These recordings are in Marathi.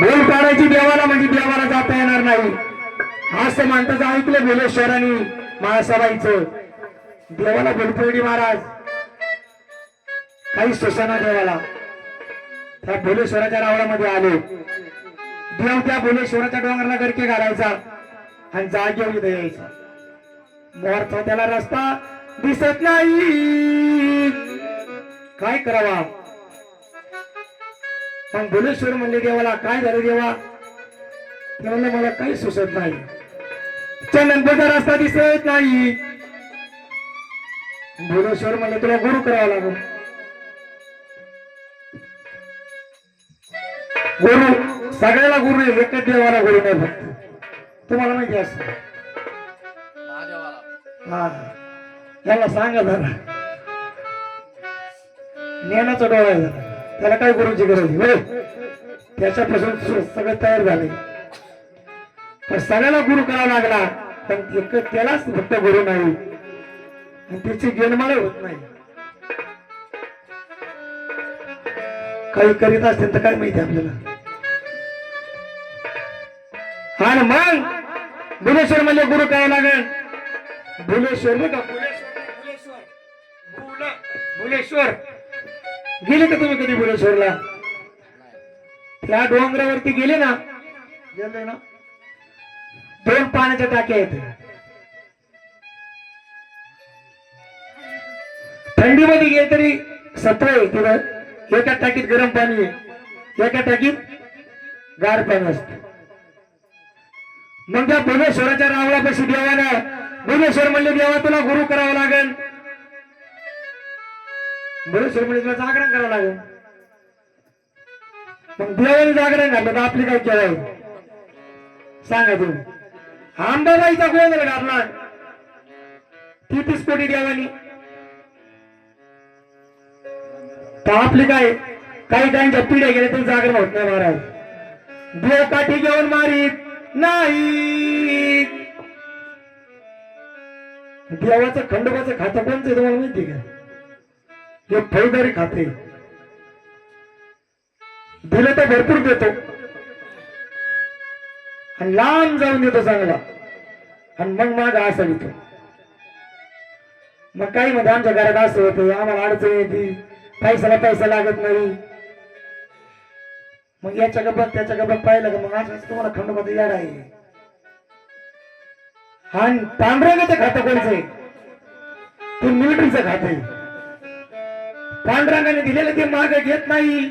बोल काढायची देवाला म्हणजे देवाला जाता येणार नाही. असं म्हणताच ऐकलं बोलेश्वरांनी महासभाईचं. देवाला बोलपोडी महाराज. काही सुसना देवाला. त्या भुलेश्वराच्या रावळामध्ये आले. देव त्या भुलेश्वराच्या डोंगराला गरके घालायचा आणि जागेवर इथं यायचा. मोरचा त्याला रस्ता दिसत नाही. काय करावा? पण बोलेश्वर म्हणले देवाला काय झालं देवा? ते मला काही सुचत नाही. चंदनपूरचा रस्ता दिसत नाही. बोलेश्वर म्हणले तुला गुरु करावा लागेल. गुरु सगळ्याला गुरु आहे एकच देवाला गुरु नाही फक्त. तुम्हाला माहिती असत हा. याला सांगा जरा. ज्ञानाचा डोळा आहे जरा. त्याला काय गुरुची गरज आहे त्याच्यापासून सगळं तयार झाले पण सगळ्याला गुरु करावा लागला पण एक त्यालाच फक्त गुरु नाही. आणि त्याची जन्माला होत नाही. काही करीत असतील तर काय माहिती आपल्याला? आणि मग भुलेश्वर म्हणजे गुरु काय लागेल. भुलेश्वर नाही का भुलेश्वर भुलेश्वर भुलेश्वर गेले का तुम्ही कधी भुलेश्वरला त्या डोंगरावरती गेले ना? गेले ना. दोन पाण्याच्या टाक्या आहेत. थंडीमध्ये गेले तरी सत्व आहे. तिथं एका टाकीत गरम पाणी आहे. एका टाकीत गार पाणी असतं. मग त्या भुवनेश्वराच्या रावळापाशी देवानं भुवनेश्वर म्हणले देवा तुला गुरु करावा लागेल. बरेचशे म्हणजे तुला जागरण करावं लागेल. मग देवाने जागरण घातलं तर आपली काय केलं सांगा तुम्ही. आंबाबाईचा गोंधळ घातला. तीस कोटी देवानी. तर आपली काय? काही त्यांच्या पिढ्या गेल्या तरी जागरण होत नाही महाराज. देव काठी घेऊन मारीत नाही. देवाचं खंडोबाचं खातं कोणचं आहे तुम्हाला माहिती का? हे फौजदारी खाते. दिलं तर भरपूर देतो. आणि लांब जाऊन देतो चांगला. आणि मग माग असा देतो. मग काही मध्ये आमच्या घरात असं होतं आम्हाला अडचण येते. पैशाला पैसा लागत नाही. मग याच्या गप्पा त्याच्या गबात पाहिलं का मग असं तुम्हाला खंडोबाचं याड आहे. आणि पांढऱ्या खातं कोणचं आहे? ते मिलिटरीचं खातं आहे. पांडुरंगाने दिलेलं ते माग घेत नाही.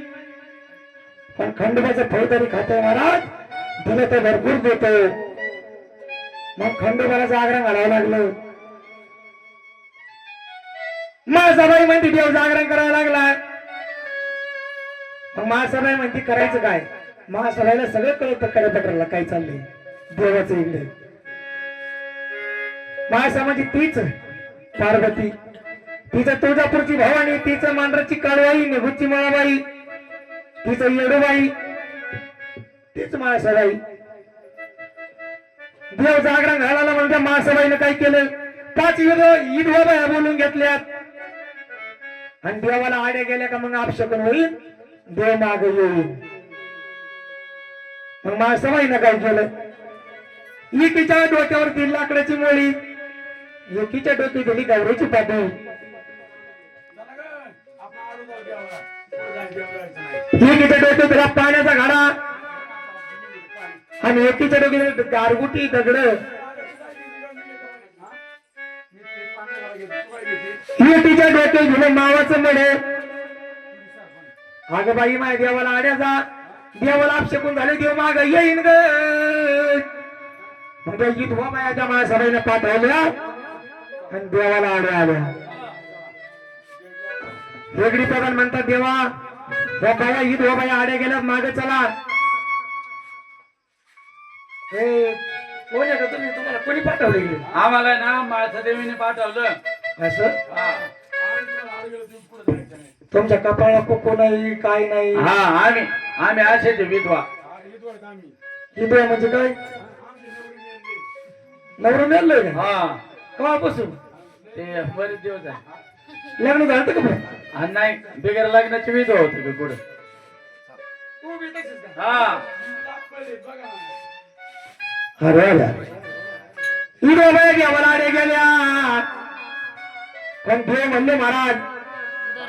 पण खंडोबाचं फौजदारी तरी आहे महाराज. दिलं तर भरपूर देतो. मग खंडोबाला आग्रह घालावं लागलं. महासभाई म्हणते देव जागरण करावा लागला. मग महासभाई म्हणते करायचं काय? महासभाईला सगळं कळत कळत काय चाललंय. देवाचं इकडे. महासभाची म्हणजे तीच. पार्वती. तिचं तुळजापूरची भवानी तिचं मांढराची काळवाई निघूची माळाबाई तिचं येडूबाई तीच माळसाबाई. देव जागरण घालायला म्हणजे माळसाबाईनं काय केलं? पाच विधवा बाया बोलून घेतल्यात. आणि देवाला आड्या गेल्या का मग अपशकन होईल? देव माग येईल. मग माळसाबाईनं काय केलं? इकीच्या डोक्यावरती लाकडाची मोळी एकीच्या डोक्यात दिली गौरीची पाठी एकीच्या डोक्यात त्याला पाण्याचा घाडा. आणि एकटीच्या डोक्यात गारगुटी दगड. तिच्या डोक्यात घेऊन मावाचं मडे. अगं बाई माय देवाला आड्याचा देवाला आपशेकून झाले देव माग येईन ग. मग त्या विधवा मायाच्या महासभेने पाठवल्या आणि देवाला आड्या आल्या. वेगळी प्रधान म्हणतात देवा. या बाया विधवा बाया आड्या गेल्यात मागे चला. हे कोण आहे का तुम्ही? तुम्हाला कोणी पाठवले इकडे? आम्हाला ना माळसा देवीने पाठवलं. असं? हा. तुमच्या कपाळा कोको नाही काय नाही? हा, आम्ही आम्ही असेच विधवा. विधवा म्हणजे काय? नवरा मेललोय का? हा. केव्हापासून ते बरेच दिवस आहे लग्न झालं का पण? आणि नाही. बिगर लग्नाची विधवा होती का पुढे तू बी तशीच का? हा. अरे अरे ही बाबा देवलाडे गेल्या. पण देव म्हणले महाराज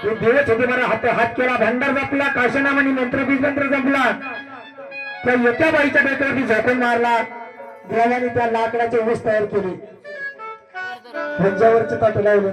ते देवच होते मला हात हात केला भंडार जपला काशनाम आणि मंत्र बीज मंत्र जपला. त्या एका बाईच्या डोक्यावरती झाकून मारला. देवाने त्या लाकडाची ऊस तयार केली. ह्यांच्यावरचे ताट लावले